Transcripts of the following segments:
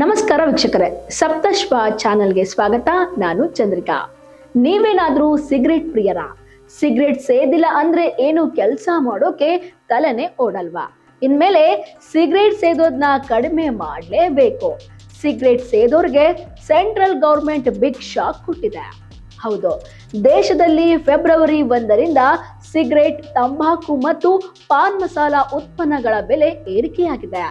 ನಮಸ್ಕಾರ ವೀಕ್ಷಕರೇ. ಸಪ್ತಶ್ವ ಚಾನೆಲ್ಗೆ ಸ್ವಾಗತ. ನಾನು ಚಂದ್ರಿಕಾ. ನೀವೇನಾದ್ರೂ ಸಿಗರೆಟ್ ಪ್ರಿಯರ? ಸಿಗರೆಟ್ ಸೇದಿಲ್ಲ ಅಂದ್ರೆ ಏನು ಕೆಲಸ ಮಾಡೋಕೆ ತಲೆನೇ ಓಡಲ್ವಾ? ಇನ್ಮೇಲೆ ಸಿಗರೇಟ್ ಸೇದೋದನ್ನ ಕಡಿಮೆ ಮಾಡಲೇಬೇಕು. ಸಿಗರೇಟ್ ಸೇದೋರ್ಗೆ ಸೆಂಟ್ರಲ್ ಗೌರ್ಮೆಂಟ್ ಬಿಗ್ ಶಾಕ್ ಕೊಟ್ಟಿದೆ ಹೌದು, ದೇಶದಲ್ಲಿ ಫೆಬ್ರವರಿ ಒಂದರಿಂದ ಸಿಗರೇಟ್ ತಂಬಾಕು ಮತ್ತು ಪಾನ್ ಮಸಾಲ ಉತ್ಪನ್ನಗಳ ಬೆಲೆ ಏರಿಕೆಯಾಗಿದೆ.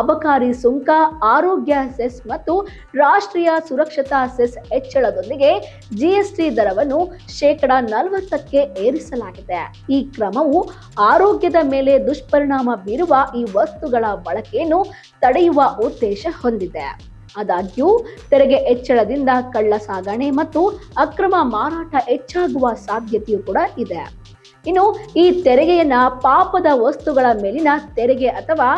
ಅಬಕಾರಿ ಸುಂಕ, ಆರೋಗ್ಯ ಸೆಸ್ ಮತ್ತು ರಾಷ್ಟ್ರೀಯ ಸುರಕ್ಷತಾ ಸೆಸ್ ಹೆಚ್ಚಳದೊಂದಿಗೆ ಜಿಎಸ್ಟಿ ದರವನ್ನು ಶೇಕಡ ನಲವತ್ತಕ್ಕೆ ಏರಿಸಲಾಗಿದೆ. ಈ ಕ್ರಮವು ಆರೋಗ್ಯದ ಮೇಲೆ ದುಷ್ಪರಿಣಾಮ ಬೀರುವ ಈ ವಸ್ತುಗಳ ಬಳಕೆಯನ್ನು ತಡೆಯುವ ಉದ್ದೇಶ ಹೊಂದಿದೆ. ಆದಾಗ್ಯೂ, ತೆರಿಗೆ ಹೆಚ್ಚಳದಿಂದ ಕಳ್ಳ ಸಾಗಣೆ ಮತ್ತು ಅಕ್ರಮ ಮಾರಾಟ ಹೆಚ್ಚಾಗುವ ಸಾಧ್ಯತೆಯೂ ಕೂಡ ಇದೆ. ಇನ್ನು, ಈ ತೆರಿಗೆಯನ್ನ ಪಾಪದ ವಸ್ತುಗಳ ಮೇಲಿನ ತೆರಿಗೆ ಅಥವಾ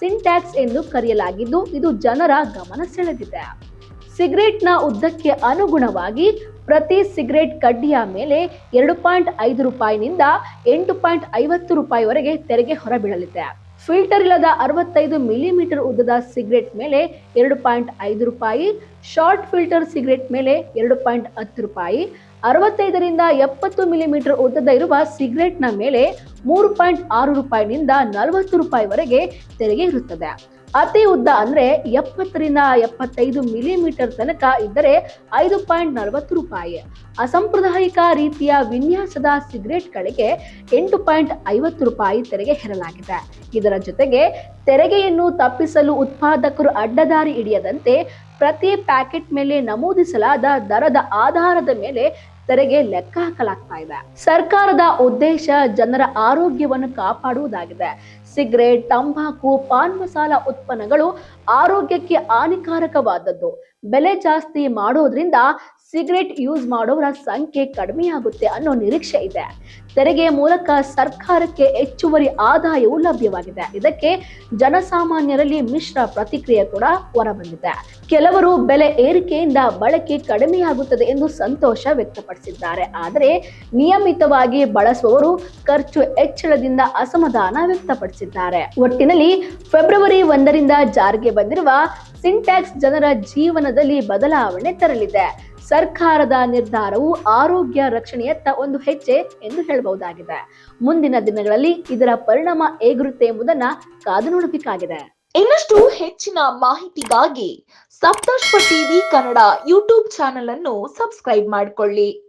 ಸಿಂಟ್ಯಾಕ್ಸ್ ಎಂದು ಕರೆಯಲಾಗಿದ್ದು, ಇದು ಜನರ ಗಮನ ಸೆಳೆದಿದೆ. ಸಿಗರೇಟ್ನ ಉದ್ದಕ್ಕೆ ಅನುಗುಣವಾಗಿ ಪ್ರತಿ ಸಿಗರೇಟ್ ಕಡ್ಡಿಯ ಮೇಲೆ ಎರಡು ಪಾಯಿಂಟ್ ಐದು ರೂಪಾಯಿನಿಂದ ಎಂಟು ಪಾಯಿಂಟ್ ಐವತ್ತು ರೂಪಾಯಿವರೆಗೆ ತೆರಿಗೆ ಹೊರಬೀಳಲಿದೆ. ಫಿಲ್ಟರ್ ಇಲ್ಲದ ಅರವತ್ತೈದು ಮಿಲಿಮೀಟರ್ ಉದ್ದದ ಸಿಗರೆಟ್ ಮೇಲೆ ಎರಡು ಪಾಯಿಂಟ್ ಐದು ರೂಪಾಯಿ, ಶಾರ್ಟ್ ಫಿಲ್ಟರ್ ಸಿಗರೆಟ್ ಮೇಲೆ ಎರಡು ಪಾಯಿಂಟ್ ಹತ್ತು ರೂಪಾಯಿ, ಅರವತ್ತೈದರಿಂದ ಎಪ್ಪತ್ತು ಮಿಲಿಮೀಟರ್ ಉದ್ದದ ಇರುವ ಸಿಗರೆಟ್ನ ಮೇಲೆ ಮೂರು ಪಾಯಿಂಟ್ ಆರು ರೂಪಾಯಿನಿಂದ ನಲವತ್ತು ರೂಪಾಯಿವರೆಗೆ ತೆರಿಗೆ ಇರುತ್ತದೆ. ಅತಿ ಉದ್ದ ಅಂದ್ರೆ ಎಪ್ಪತ್ತರಿಂದ ಎಪ್ಪತ್ತೈದು ಮಿಲಿಮೀಟರ್ ತನಕ ಇದ್ದರೆ ಐದು ಪಾಯಿಂಟ್ ನಲವತ್ತು ರೂಪಾಯಿ. ಅಸಾಂಪ್ರದಾಯಿಕ ರೀತಿಯ ವಿನ್ಯಾಸದ ಸಿಗರೇಟ್ಗಳಿಗೆ ಎಂಟು ಪಾಯಿಂಟ್ ಐವತ್ತು ರೂಪಾಯಿ ತೆರಿಗೆ ಹೇರಲಾಗಿದೆ. ಇದರ ಜೊತೆಗೆ ತೆರಿಗೆಯನ್ನು ತಪ್ಪಿಸಲು ಉತ್ಪಾದಕರು ಅಡ್ಡದಾರಿ ಹಿಡಿಯದಂತೆ ಪ್ರತಿ ಪ್ಯಾಕೆಟ್ ಮೇಲೆ ನಮೂದಿಸಲಾದ ದರದ ಆಧಾರದ ಮೇಲೆ ತೆರಿಗೆ ಲೆಕ್ಕ ಹಾಕಲಾಗ್ತಾ ಇದೆ. ಸರ್ಕಾರದ ಉದ್ದೇಶ ಜನರ ಆರೋಗ್ಯವನ್ನು ಕಾಪಾಡುವುದಾಗಿದೆ. ಸಿಗರೇಟ್, ತಂಬಾಕು, ಪಾನ್ ಮಸಾಲ ಉತ್ಪನ್ನಗಳು ಆರೋಗ್ಯಕ್ಕೆ ಹಾನಿಕಾರಕವಾದದ್ದು. ಬೆಲೆ ಜಾಸ್ತಿ ಮಾಡೋದ್ರಿಂದ ಸಿಗರೇಟ್ ಯೂಸ್ ಮಾಡೋರ ಸಂಖ್ಯೆ ಕಡಿಮೆಯಾಗುತ್ತೆ ಅನ್ನೋ ನಿರೀಕ್ಷೆ ಇದೆ. ತೆರಿಗೆ ಮೂಲಕ ಸರ್ಕಾರಕ್ಕೆ ಹೆಚ್ಚುವರಿ ಆದಾಯವು ಲಭ್ಯವಾಗಿದೆ. ಇದಕ್ಕೆ ಜನಸಾಮಾನ್ಯರಲ್ಲಿ ಮಿಶ್ರ ಪ್ರತಿಕ್ರಿಯೆ ಕೂಡ ಹೊರಬಂದಿದೆ. ಕೆಲವರು ಬೆಲೆ ಏರಿಕೆಯಿಂದ ಬಳಕೆ ಕಡಿಮೆಯಾಗುತ್ತದೆ ಎಂದು ಸಂತೋಷ ವ್ಯಕ್ತಪಡಿಸಿದ್ದಾರೆ. ಆದರೆ ನಿಯಮಿತವಾಗಿ ಬಳಸುವವರು ಖರ್ಚು ಹೆಚ್ಚಳದಿಂದ ಅಸಮಾಧಾನ ವ್ಯಕ್ತಪಡಿಸಿದ್ದಾರೆ. ಒಟ್ಟಿನಲ್ಲಿ ಫೆಬ್ರವರಿ ಒಂದರಿಂದ ಜಾರಿಗೆ ಬಂದಿರುವ ಸಿಂಟ್ಯಾಕ್ಸ್ ಜನರ ಜೀವನದಲ್ಲಿ ಬದಲಾವಣೆ ತರಲಿದೆ. ಸರ್ಕಾರದ ನಿರ್ಧಾರವು ಆರೋಗ್ಯ ರಕ್ಷಣೆಯತ್ತ ಒಂದು ಹೆಜ್ಜೆ ಎಂದು ಹೇಳಬಹುದಾಗಿದೆ. ಮುಂದಿನ ದಿನಗಳಲ್ಲಿ ಇದರ ಪರಿಣಾಮ ಹೇಗಿರುತ್ತೆ ಎಂಬುದನ್ನ ಕಾದು ನೋಡಬೇಕಾಗಿದೆ. ಇನ್ನಷ್ಟು ಹೆಚ್ಚಿನ ಮಾಹಿತಿಗಾಗಿ Saptashwa TV Kannada YouTube channel ಅನ್ನು ಸಬ್ಸ್ಕ್ರೈಬ್ ಮಾಡಿಕೊಳ್ಳಿ.